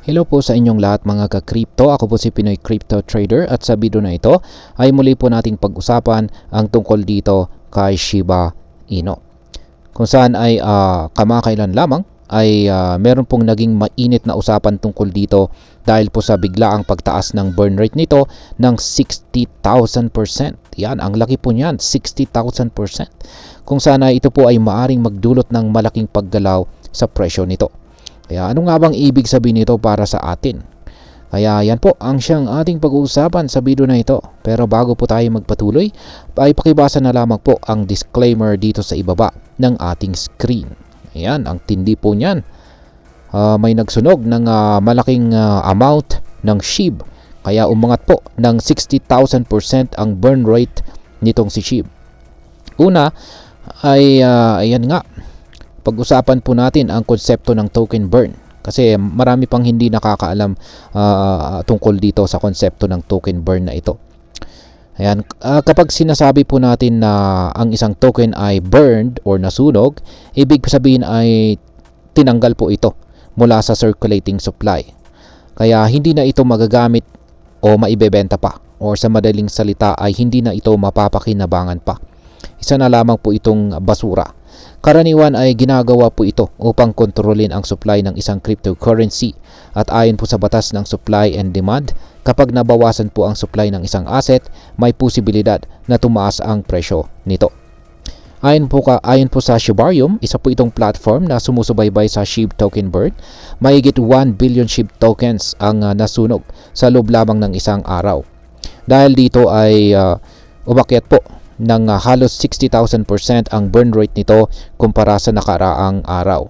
Hello po sa inyong lahat mga ka-crypto. Ako po si Pinoy Crypto Trader at sa video na ito ay muli po nating pag-usapan ang tungkol dito kay Shiba Inu. Kung saan ay uh, kamakailan lamang ay uh, meron pong naging mainit na usapan tungkol dito dahil po sa biglaang pagtaas ng burn rate nito ng 60,000%. Yan, ang laki po niyan, 60,000%. Kung sana ito po ay maaring magdulot ng malaking paggalaw sa presyo nito. Kaya ano nga bang ibig sabihin nito para sa atin? Kaya yan po ang siyang ating pag-uusapan sa video na ito. Pero bago po tayo magpatuloy, ay pakibasa na lamang po ang disclaimer dito sa ibaba ng ating screen. Ayan, ang tindi po niyan. Uh, may nagsunog ng uh, malaking uh, amount ng SHIB. Kaya umangat po ng 60,000% ang burn rate nitong si SHIB. Una ay uh, ayan nga, pag-usapan po natin ang konsepto ng token burn kasi marami pang hindi nakakaalam uh, tungkol dito sa konsepto ng token burn na ito. Ayan, uh, kapag sinasabi po natin na ang isang token ay burned or nasunog, ibig sabihin ay tinanggal po ito mula sa circulating supply. Kaya hindi na ito magagamit o maibebenta pa or sa madaling salita ay hindi na ito mapapakinabangan pa. Isa na lamang po itong basura Karaniwan ay ginagawa po ito upang kontrolin ang supply ng isang cryptocurrency at ayon po sa batas ng supply and demand, kapag nabawasan po ang supply ng isang asset, may posibilidad na tumaas ang presyo nito. Ayon po, ka, ayon po sa Shibarium, isa po itong platform na sumusubaybay sa SHIB token bird. Mahigit 1 billion SHIB tokens ang uh, nasunog sa loob lamang ng isang araw. Dahil dito ay uh, umakyat po ng uh, halos 60,000% ang burn rate nito kumpara sa nakaraang araw.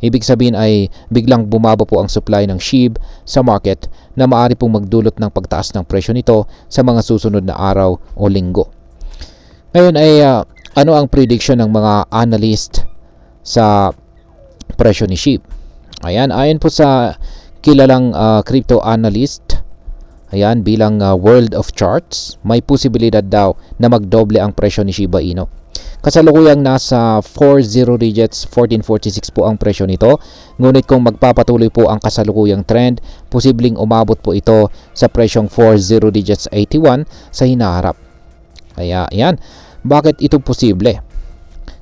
Ibig sabihin ay biglang bumaba po ang supply ng SHIB sa market na maaari pong magdulot ng pagtaas ng presyo nito sa mga susunod na araw o linggo. Ngayon ay uh, ano ang prediction ng mga analyst sa presyo ni SHIB? Ayan, ayon po sa kilalang uh, crypto analyst Ayan, bilang uh, world of charts, may posibilidad daw na magdoble ang presyo ni Shiba Inu. Kasalukuyang nasa 40 digits 1446 po ang presyo nito. Ngunit kung magpapatuloy po ang kasalukuyang trend, posibleng umabot po ito sa presyong 40 digits 81 sa hinaharap. Kaya yan, bakit ito posible?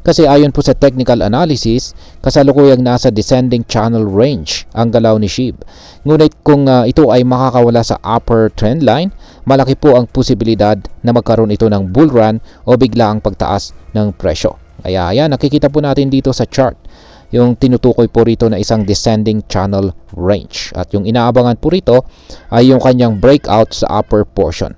Kasi ayon po sa technical analysis, kasalukuyang nasa descending channel range ang galaw ni SHIB. Ngunit kung uh, ito ay makakawala sa upper trend line, malaki po ang posibilidad na magkaroon ito ng bull run o bigla ang pagtaas ng presyo. Kaya ayan, nakikita po natin dito sa chart yung tinutukoy po rito na isang descending channel range. At yung inaabangan po rito ay yung kanyang breakout sa upper portion.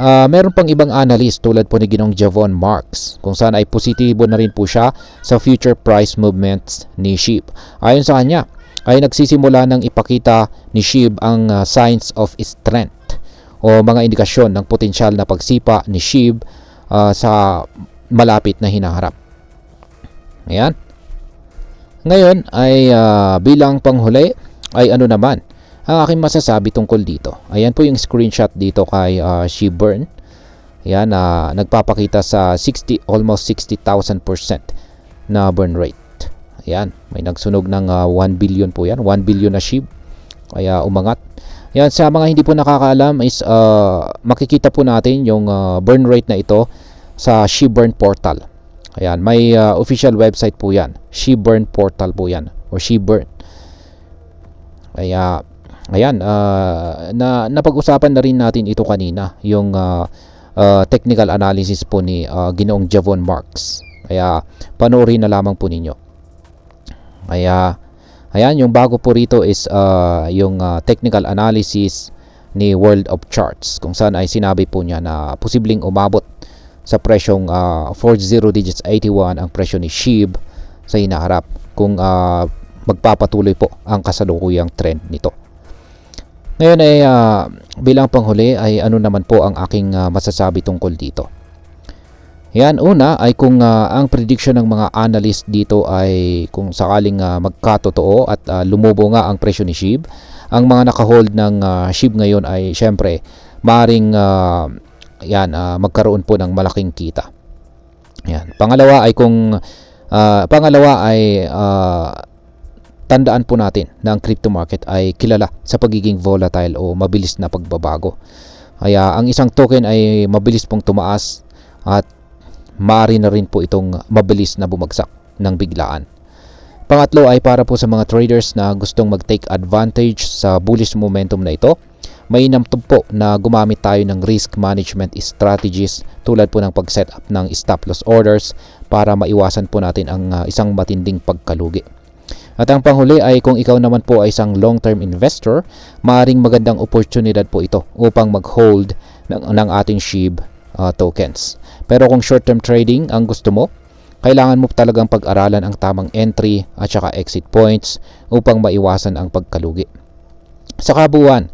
Uh, meron pang ibang analyst tulad po ni Ginong Javon Marks kung saan ay positibo na rin po siya sa future price movements ni SHIB. Ayon sa kanya, ay nagsisimula ng ipakita ni SHIB ang uh, signs of strength o mga indikasyon ng potensyal na pagsipa ni SHIB uh, sa malapit na hinaharap. Ayan. Ngayon ay uh, bilang panghuli ay ano naman ang aking masasabi tungkol dito. Ayan po yung screenshot dito kay uh, Sheburn. Ayan, uh, nagpapakita sa 60, almost 60,000% na burn rate. Ayan, may nagsunog ng uh, ah, 1 billion po yan. 1 billion na SHIB. Kaya umangat. Yan, sa mga hindi po nakakaalam is uh, makikita po natin yung uh, burn rate na ito sa Sheburn portal. Ayan, may uh, official website po yan. Sheburn portal po yan. O Sheburn. Kaya Ayan, uh, na napag-usapan na rin natin ito kanina, yung uh, uh, technical analysis po ni uh, Ginoong Javon Marks. Kaya panoorin na lamang po ninyo. Kaya ayan, yung bago po rito is uh, yung uh, technical analysis ni World of Charts kung saan ay sinabi po niya na posibleng umabot sa presyong uh, 40 digits 81 ang presyo ni SHIB sa hinaharap kung uh, magpapatuloy po ang kasalukuyang trend nito. Ngayon ay uh, bilang panghuli ay ano naman po ang aking uh, masasabi tungkol dito. Yan, una ay kung uh, ang prediction ng mga analyst dito ay kung sakaling uh, magkatotoo at uh, lumubo nga ang presyo ni SHIB, ang mga nakahold ng uh, SHIB ngayon ay syempre maring uh, yan, uh, magkaroon po ng malaking kita. Yan. Pangalawa ay kung uh, pangalawa ay uh, tandaan po natin na ang crypto market ay kilala sa pagiging volatile o mabilis na pagbabago. Kaya ang isang token ay mabilis pong tumaas at maaari na rin po itong mabilis na bumagsak ng biglaan. Pangatlo ay para po sa mga traders na gustong mag-take advantage sa bullish momentum na ito. Mainam to po na gumamit tayo ng risk management strategies tulad po ng pag-set up ng stop loss orders para maiwasan po natin ang uh, isang matinding pagkalugi. At ang panghuli ay kung ikaw naman po ay isang long-term investor, maaring magandang oportunidad po ito upang mag-hold ng, ng ating SHIB uh, tokens. Pero kung short-term trading ang gusto mo, kailangan mo talagang pag-aralan ang tamang entry at saka exit points upang maiwasan ang pagkalugi. Sa kabuuan,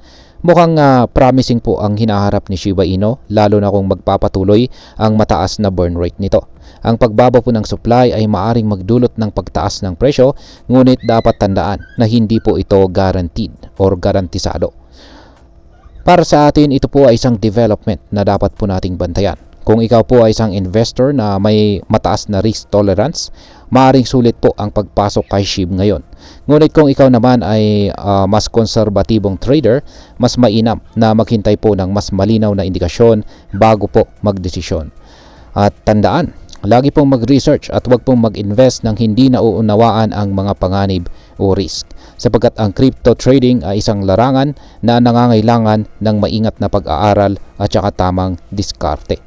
mukhang uh, promising po ang hinaharap ni Shiba Inu lalo na kung magpapatuloy ang mataas na burn rate nito. Ang pagbaba po ng supply ay maaring magdulot ng pagtaas ng presyo ngunit dapat tandaan na hindi po ito guaranteed or garantisado. Para sa atin, ito po ay isang development na dapat po nating bantayan. Kung ikaw po ay isang investor na may mataas na risk tolerance, maaring sulit po ang pagpasok kay SHIB ngayon. Ngunit kung ikaw naman ay uh, mas konserbatibong trader, mas mainam na maghintay po ng mas malinaw na indikasyon bago po magdesisyon. At tandaan, lagi pong mag-research at huwag pong mag-invest ng hindi nauunawaan ang mga panganib o risk sapagkat ang crypto trading ay isang larangan na nangangailangan ng maingat na pag-aaral at saka tamang diskarte.